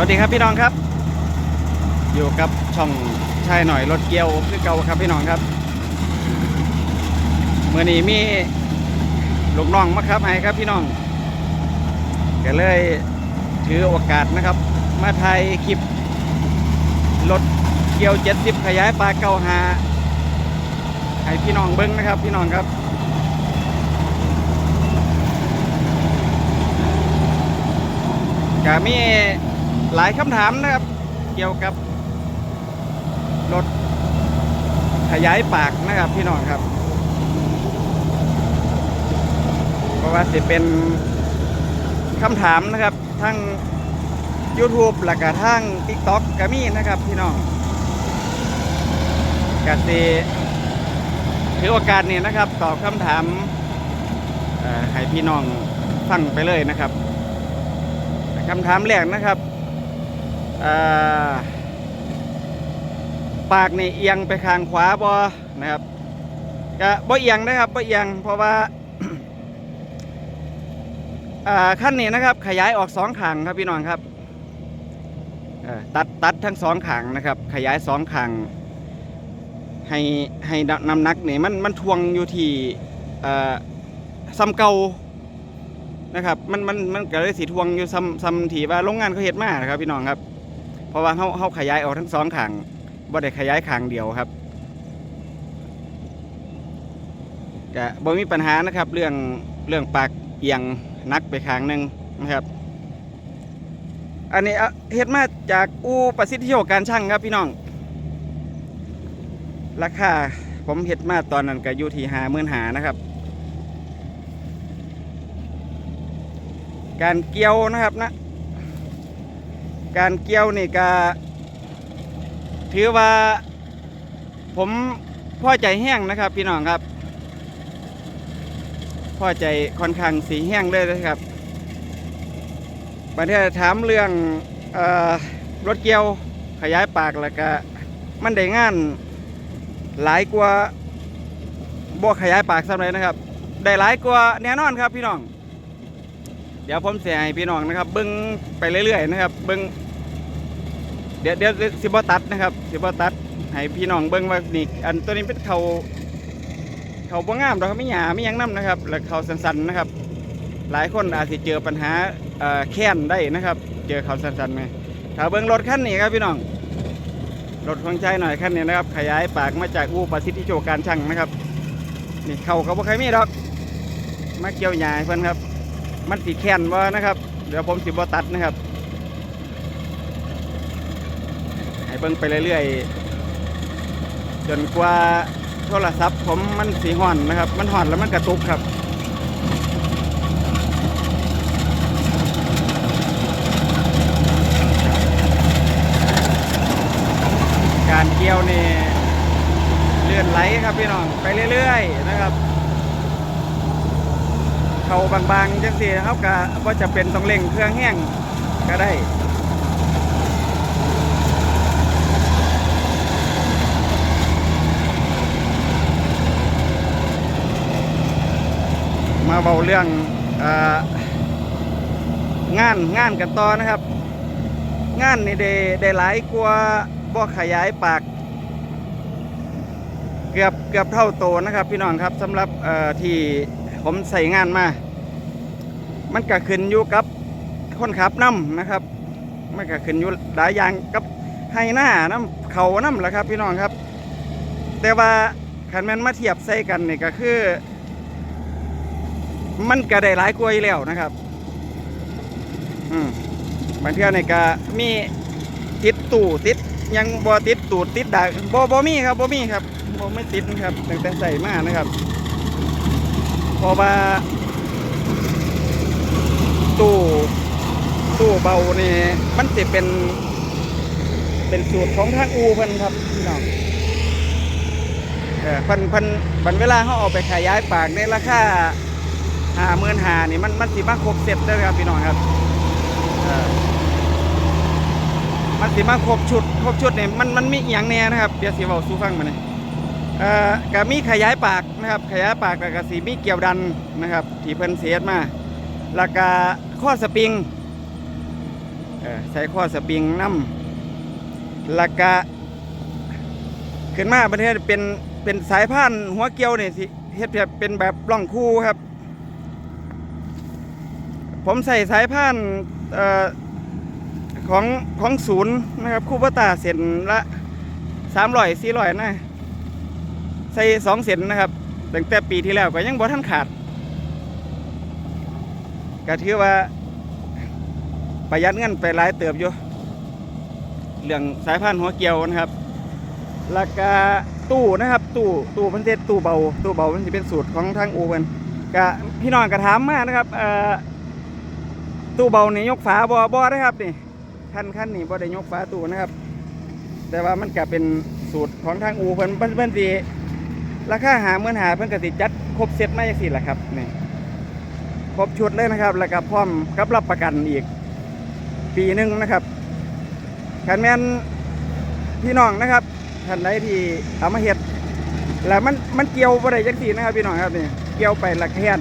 วัสดีครับพี่น้องครับ อยู่กับช่องชายหน่อยรถเกียวคือเก่าครับพี่น้องครับเมื่อนี้มีลูกน้องมาครับให้ครับพี่น้องก็เลยถือโอกาสนะครับ มาถ่ายคลิปรถเกียว70ขยายปลาเก้าหาให้พี่น้องเบิ้งนะครับ พี่น้องครับก็มี หลายคำถามนะครับ เกี่ยวกับรถขยายปากนะครับพี่น้องครับ เพราะว่าสิเป็นคำถามนะครับทั้ง YouTube และก็ทั้ง TikTok ก็มีนะครับพี่น้องกสิถือโอกาสนี้นะครับตอบคำถามให้พี่น้องฟังไปเลยนะครับคำถามแรกนะครับ ปากนี่เอียงไปข้างขวาบอนะครับก็บ่เอียงนะครับบ่เอียงเพราะว่าขั้นนี้นะครับ ขยายออกสองขางครับพี่น้องครับตัดตัดทั้งสองขางนะครับ ขยายสองขางให้ให้น้ำหนักนี่มันมันทวงอยู่ที่ซ่อซ้ำเก่านะครับ มันมันมันก็เลยสีทวงอยู่ซ้ำซ้ำทีว่าโรงงานเขาเฮ็ดมานะครับพี่น้องครับ เพราะว่าเขาเขาขยายออกทั้งสองขางบ่ได้ขยายขางเดียวครับก็บ่มีปัญหานะครับ เรื่องเรื่องปากเอียงนักไปขางหนึ่งนะครับ อันนี้เฮ็ดมาจากอูประสิทธิโยการช่างครับพี่น้อง ราคาผมเฮ็ดมาตอนนั้นก็อยู่ที่หาหมื่นหานะครับ การเกี่ยวนะครับนะ การเกี่ยวนี่ก็ถือว่าผมพอใจแห้งนะครับพี่น้องครับพอใจค่อนข้างสีแห้งเลยนะครับประเทถามเรื่องอรถเกี่ยวขยายปากแล้วก็มันได้งานหลายกว่าบ่ขยายปากสำเร็จนะครับ ได้หลายกว่าแน่นอนครับพี่น้อง เดี๋ยวผมเสียให้พี่น้องนะครับ เบิ้งไปเรื่อยๆนะครับ เบิ้งเดี๋ยวเดี๋ยวสิบตัดนะครับสิบตัดให้พี่น้องเบิ้งว่านี่อันตัวนี้เป็นเขาเขาบ่งามดอกครับไม่หยาไม่ยังน้ำนะครับ แล้วเขาสันๆนะครับ หลายคนอาจจะเจอปัญหาแค้นได้นะครับ เจอเขาสันๆไหมถ้าเบิ้งรถคันนี้ครับพี่น้องรถของใจหน่อยคันนี้นะครับ ขยายปากมาจากอู่ประสิทธิโจการช่างนะครับนี่เขาเขาบ่ใครมีดอกมาเกี่ยวหยาให้เพิ่อนครับ มันสีแค้นว่านะครับ เดี๋ยวผมสิบตัดนะครับ ให้เบิ่งไปเรื่อยๆ จนกว่าโทรศัพท์ผมมันสีห่อนนะครับ มันห่อนแล้วมันกระตุกครับการเกี่ยวนี่เลื่อนไหลครับพี่น้องไปเรื่อยๆนะครับ เขาบางๆจังสีเขาก็ว่าจะเป็นต้องเร่งเครื่องแห้งก็ได้มาเบาเรื่ององานงานกันต่อนะครับ งานนี่ได้ได้หลายกว่าบ่ขยายปาก เกือบเกือบเท่าโตนะครับพี่น้องครับสำหรับที่ ผมใส่งานมา มันก็ขึ้นอยู่กับคนขับน้ำนะครับ มันก็ขึ้นอยู่หลายอย่างกับให้หน้าน้ำเขาน้ำแหละครับ พี่น้องครับ แต่ว่าขันแมันมาเทียบใส่กันนี่ก็คือ มันก็ได้หลายกว่าอยู่แล้วนะครับ อืมบางเทื่อนี่ก็มีติดตู่ติดยังบ่ติดตูดติดดากบ่บ่มีครับบ่มีครับบ่ไม่ติดครับตั้งแต่ใส่มานะครับ เพราะว่า ตู้ตู้เบานี่มันสิเป็น เป็นสูตรของทางอูเพิ่นครับพี่น้องเออพิ่นพิ่นบันเวลาเขาเอาไปขยายปากในราคาห้าหมื่นหานี่มันมันสิมาครบเสร็จด้ครับพี่น้องครับเออมันสิมาครบชุดครบชุดเนี่ยมันมันมีอหย่างแน่นะครับเดี๋ยวสิเว้าสู่ฟังมาเนี่ย เอ่อก็มีขยายปากนะครับขยายปากแล้วก็สิมีเกี่ยวดันนะครับที่เพิ่นเสียมาแล้วก็ข้อสปริงใส่ข้อสปริงน้ำแล้วก็ขึ้นมาประเทศเป็นเป็นสายพานหัวเกี่ยวเนี่ยสิเฮ็ดแบบเป็นแบบปล่องคู่ครับ ผมใส่สายพานออของของศูนย์นะครับคูเปอร์ตาเส้นละสามร้อยสี่ร้อยนะ ส่สองเส้นนะครับตั้งแต่ปีที่แล้วก็ยังบ่ทันขาดก็ถือว่าประหยัดเงินไปหลายเติบอยู่เรื่องสายพานธุ์หัวเกียวนะครับแล้วก็ตู้นะครับ ตู้ตู้มันเทศตู้เบาตู้เบามันจะเป็นสูตรของทางอูเพิ่นก็พี่น้องก็ถามมากนะครับตู้เบานี่ยกฝาบ่บ่นะครับนี่ขั้นขั้นนี่บ่ได้ยกฝาตู้นะครับ แต่ว่ามันก็เป็นสูตรของทางอูเพิ่นเพิ่นเพิ่นสิ ราคาหาเมื่นหาเพิ่นก็สิจัดครบเซตมาจังซี่แหละครับนี่ครบชุดเลยนะครับ แล้วก็พร้อมกับรับประกันอีก ปีหนึ่งนะครับขันแมนพี่น้องนะครับท่านใดที่เอามาเห็ดแล้วมันมันเกี่ยวอะไรจังสีนะครับพี่น้องครับนี่เกี่ยวไปละแค่น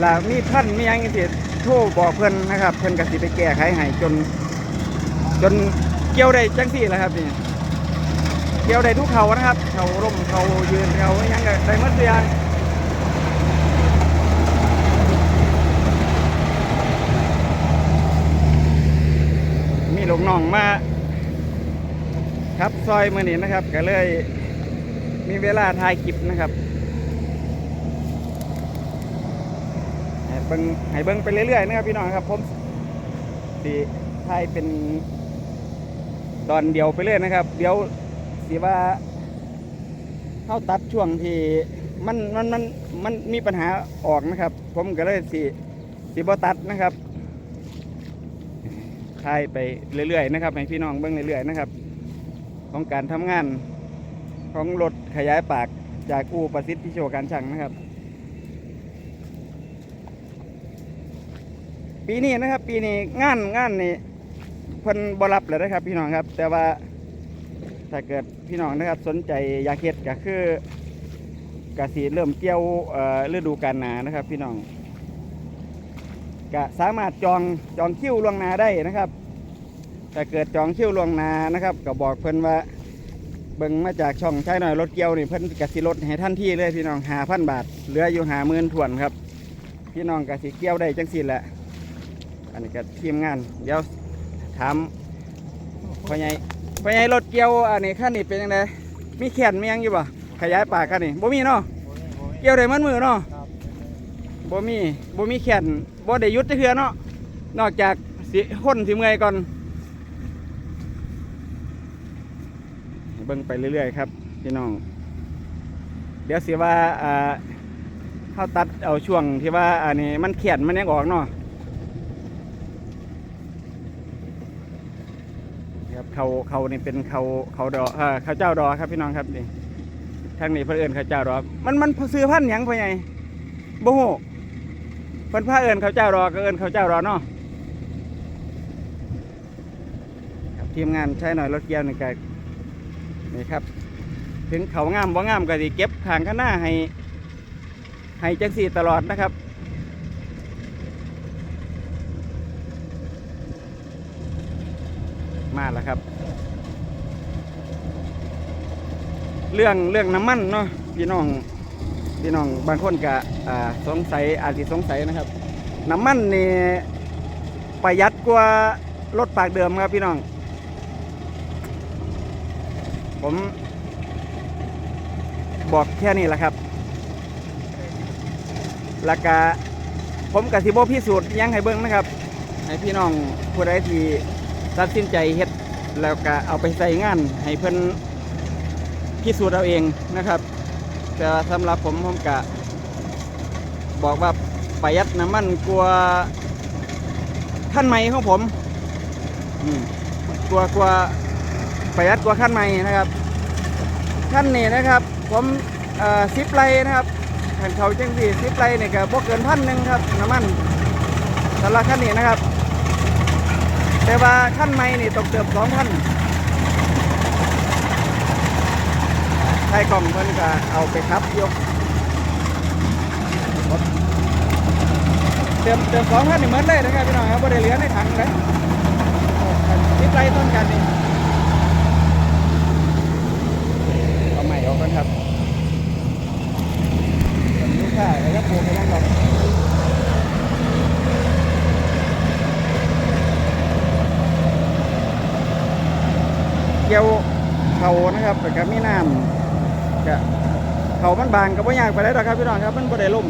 แล้วมีท่านมีหยังสิโทรบอกเพิ่อนนะครับ เพิ่อนกสิไปแก้ไขให้จน จนเกี่ยวได้จังสีแหละครับนี่ เกี่ยวได้ทุกเขานะครับเขาร่มเขายืนเขาหยังก็ได้หมดทุกอย่างมีลูกน้องมาครับซอยมือนี้นะครับ ก็เลยมีเวลาถ่ายคลิปนะครับให้เบิ้งให้เบิ้งไปเรื่อยๆนะครับพี่น้องครับผมสีถ่ายเป็นตอนเดียวไปเรื่อยนะครับ เดี๋ยว สีว่าเข้าตัดช่วงที่มันมันมันมันมีปัญหาออกนะครับ ผมก็เลยสีสีบตัดนะครับถ่ายไปเรื่อยๆนะครับให้พี่น้องเบิ่งเรื่อยๆนะครับ ของการทำงานของรถขยายปากจากอู่ประสิทธิ์พิโชการช่างนะครับ ปีนี้นะครับ ปีนี้งานงานนี่เพิ่นบรับเลยนะครับ พี่น้องครับ แต่ว่า ถ้าเกิดพี่น้องนะครับสนใจอยากเฮ็ดก็คือกสีเริ่มเกี่ยวฤดูกาลหนานะครับ พี่น้องก็สามารถจองจองคิวล่วงหน้าได้นะครับถ้าเกิดจองคิวล่วงหน้านะครับก็บอกเพิ่นว่าเบิ่งมาจากช่องใช้หน่อยรถเกี่ยวนี่เพิ่นกสิลดให้ท่านที่เลยพี่น้องหาพันบาทเหลืออยู่หาหมื่นถ่วนครับ พี่น้องกสิเกี่ยวได้จังสิแหละอันนี้ก็ทีมงานเดี๋ยวถามพ่อใหญ่ พ่อใหญ่รถเกี่ยวอันนี้ขั้นนี้เป็นยังไงมีแขนมีหยังอยู่ป่ะขยายปากกันนี่บ่มีเนาะเกี่ยวได้มันมือเนาะบ่มีบ่มีแขนบ่ได้หยุดจักเทื่อเนาะนอกจากสิคนสิเมื่อยก่อนเบิ่งไปเรื่อยๆครับพี่น้อง เดี๋ยวสิว่าอ่าเขาตัดเอาช่วงที่ว่าอันนี้มันแขนมันยังออกเนาะครับ เขาเขานี่เป็นเขาเขาดอเอ่อเขาเจ้าดอครับพี่น้องครับนี่ทางนี้เพื่นเอนเขาเจ้าดอมันมันซื้อพันธุ์หยังพ่อใหญ่บ่ฮู้เพิ่นพาเอินเขาเจ้ารอก็เอินเขาเจ้ารอเนาะทีมงานใช้หน่อยรถเกียวนี่ก็นี่ครับ ถึงเขางามบ่งามก็สิเก็บขางข้างหน้าให้ให้จังสีตลอดนะครับ มาแล้วครับ เรื่องเรื่องน้ำมันเนาะพี่น้องพี่น้องบางคนก็สงสัยอาจจะสงสัยนะครับ น้ำมันนี่ประหยัดกว่ารถปากเดิมครับพี่น้อง ผมบอกแค่นี้แหละครับแล้วก็ผมกับสิบพิสูจน์ยังให้เบิ้งนะครับ ให้พี่น้องผู้ใดที่ ตัดสินใจเฮ็ดแล้วก็เอาไปใส่งานให้เพิ่นพิสูจน์เอาเองนะครับ แต่สำหรับผมผมกะบอกว่าประหยัดน้ำมันกลัวขั้นใหม่ของผมกลัวกลัวประหยัดกว่าขั้นใหม่นะครับขั้นนี้นะครับ ผมสิบไลนะครับแผ่นเขาจังสี่สิบไลเนี่ยก็บ่เกินพันหนึ่งครับน้ำมันสำหรับขั้นนี้นะครับ แต่ว่าขั้นไม่นี่ตกเกือบสองพันใช้กล่องเพิ่นก็เอาไปครับยกเติมเติมสองพันหนึ่งเหมือนเลยนะครับพี่น้องครับบริเหลือในถังเลยที่ไกลต้นกันนี่เอาใหม่ออกกันครับผมลูกค้าแล้วก็ปลูกไปนั่งหรอกเกี่ยวเขา นะครับแต่ก็มีน้ำก็เขามันบางก็ไม่ยากไปได้หรอกครับพี่น้องครับมันบ่ได้ล่ม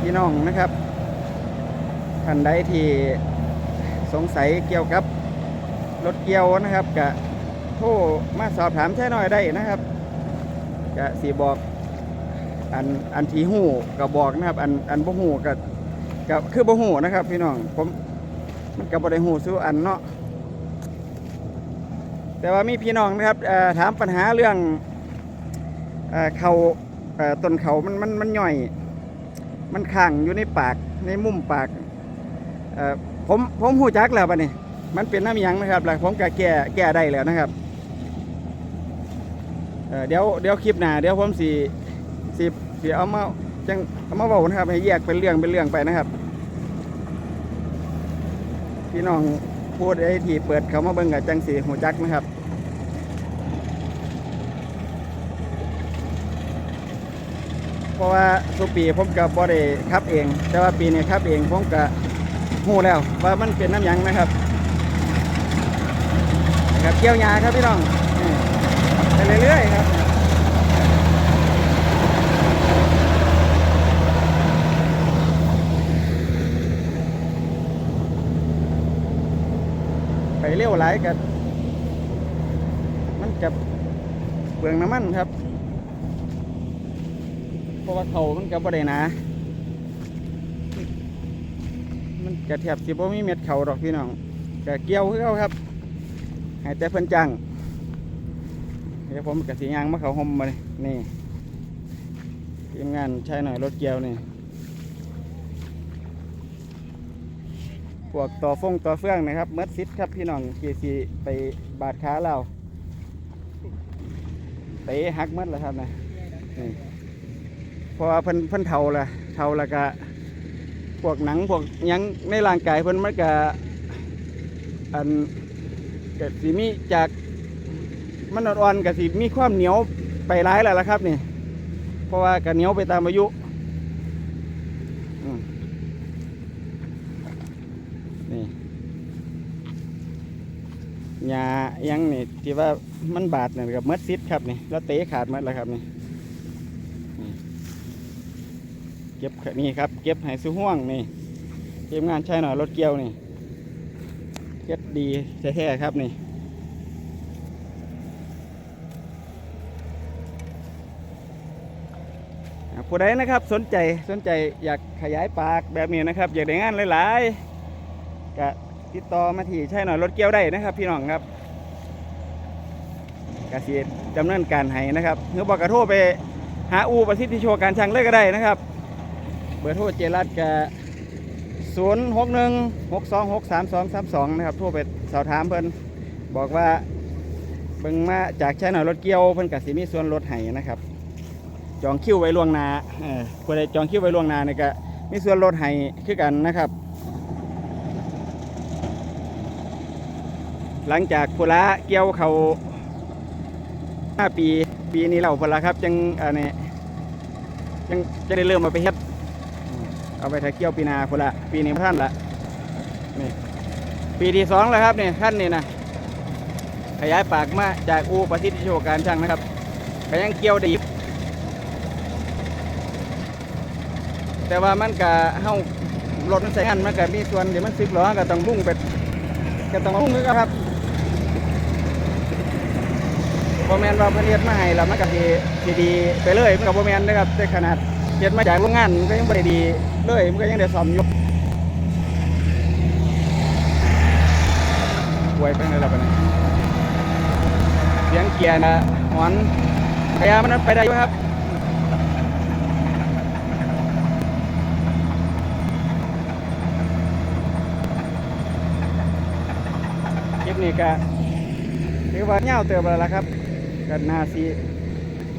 พี่น้องนะครับท่านใดที่สงสัยเกี่ยวกับรถเกี่ยวนะครับกะโทรมาสอบถามแค่หน่อยได้นะครับกะสีบอกอันอันทีหูก็บบอกนะครับ อันอันบ่หูก็ก็คือบ่หูนะครับ พี่น้องผม ก็บ่ได้หูสู้อันเนาะแต่ว่ามีพี่น้องนะครับถามปัญหาเรื่องเขาต้นเขามันมันมันย่อย มันขังอยู่ในปากในมุมปากผมผมหูจักแล้วปะนี่มันเป็นน้ำยังนะครับแล้วผมก็แก้แก้ได้แล้วนะครับเเดี๋ยวเดี๋ยวคลิปหน้าเดี๋ยวผมสีสีสีเอามาจังเอามาบอกนะครับให้แยกเป็นเรื่องเป็นเรื่องไปนะครับ พี่น้องพูดไอ้ที่เปิดเขามาเบิ่งกับจังสีหูจักนะครับเพราะว่าทุปีผมกับบ่ได้ขับเอง แต่ว่าปีนี้ขับเองผมก็หูแล้วว่ามันเป็นน้ำยังนะครับนะครับเกี่ยวยาครับพี่น้องไปเรื่อยๆครับ เร็วหลายกันมันกับเปลืองน้ำมันครับ เพราะว่าเขามันก็บ่ได้หนามันกระแทบสิบ่มีเม็ดเขาดอกพี่น้องก็เกี่ยวคือเขาครับให้แต่เพิ่นจังเดี๋ยวผมกับสียางมาเขาห่มมาเลยนี่ทีมงานใช้หน่อยรถเกี่ยวนี่ วกต่อฟงต่อเฟืองนะครับเมดซิดครับพี่น้องเกีสีไปบาดขาเราเตะหักเมดแล้วครับนะนี่เพราะว่าเพิ่นเพิ่นเท่าละเท่าล้วก็พวกหนังพวกยังในร่างกายเพิ่นมันก็อันก็สิมีจากมันอ่อนๆก็สิมีความเหนียวไปร้ายแล้วละครับนี่ เพราะว่าก็เหนียวไปตามอายุอืมนี่ ยาหยังนี่ที่ว่ามันบาดเนี่ยกับเมดซิดครับนี่แล้วเตะขาดหมดแล้วครับนี่เก็บนี่ครับ เก็บให้ซื้อห่วงนี่เก็บงานใช้หน่อยรถเกี่ยวนี่เก็บดีแท้ๆครับนี่ผู้ใดนะครับสนใจสนใจอยากขยายปากแบบนี้นะครับ อยากได้งานหลายๆก็ ติดต่อมาที่ใช่หน่อยรถเกี่ยวได้นะครับ พี่น้องครับกสิดำเนินการให้นะครับหรือบอกกระโทรไปหาอูประสิทธิโชว์การช่างเลยก็ได้นะครับ เบอร์โทรเจรัตกับศูนย์หกหนึ่งหกสองหกสามสองสามสองนะครับโทรไปสอบถามเพิ่นบอกว่าเบิ่งมาจากใช้หน่อยรถเกี่ยวเพิ่นกับสีมีส่วนลดให้นะครับ จองคิวไว้ล่วงหน้าเออผู้ใดจองคิวไว้ล่วงหน้านี่ก็มีส่วนลดให้คือกันนะครับ หลังจากพุละเกี่ยวเขาห้าปี ปีนี้เราพุละครับจังอันนี้จังจะได้เริ่มมาไปเฮ็ดเอาไปถ่ายเกี่ยวปีนาคนละปีนี้ท่านละนี่ปีที่สองแล้วครับนี่ท่านนี่นะขยายปากมาจากอูประสิทธิโชการช่างนะครับก็ยังเกี่ยวไดีแต่ว่ามันก็เฮารถมันใส่งานมันก็มีส่วนเดี๋ยวมันซึกหรอก็ต้องมุ่งไปก็ต้องมุ่งคือกันครับ โมแมนว่าเพนเฮ็ดมาให้แล้วมันก็สิสิดีไปเลยมันก็โมแมนนะครับแต่ขนาดเก็บมาจากโรงงานมันก็ยังไม่ได้ดีเลยมันก็ยังได้ซ่อมอยู่ป่วยไปไหนแล้วปะเนี่ยเสียงเกียร์นะหอนพยายามมันไปได้อยู่ครับคลิปนี้ก็ถือว่าเงาเติบแล้วล่ะครับ กันนาซี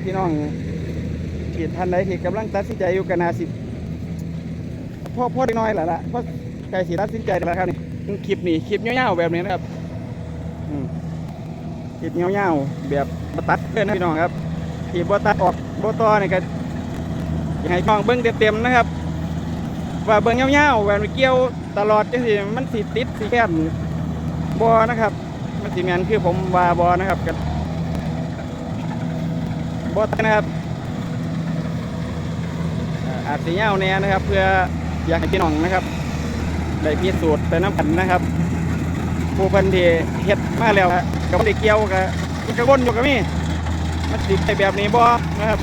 พี่น้องที่ท่านใดที่กำลังตัดสินใจอยู่กับนาสิพ่อพ่อได้น้อยแหละละพราะไก่สีตัดสินใจแล้วครับนี่คลิปนี้คลิปเงี้ยวๆแบบนี้นะครับคลิปยวๆแบบบตัดเลยนะพี่น้องครับที่บ่ตัดออกบต่อนี่ก็อยากให้พี่น้องเบิ่งเต็มๆนะครับ ว่าเบิ่งเงี้ยวๆแบบเกี่ยวตลอดจังซี่มันสิติดสิแค่นบ่นะครับ มันสิแมนคือผมว่าบ่นะครับ ก็บ่ตัดนะครับอาอาจจะเงาแน่นะครับ เพื่ออยากให้พี่น้องนะครับได้พิสูจน์ไปน้ำกันนะครับ ผู้พันที่เฮ็ดมาแล้วกับเด็กเกี่ยวกับมีกระวนอยู่กับมีมันติดไปแบบนี้บ่นะครับ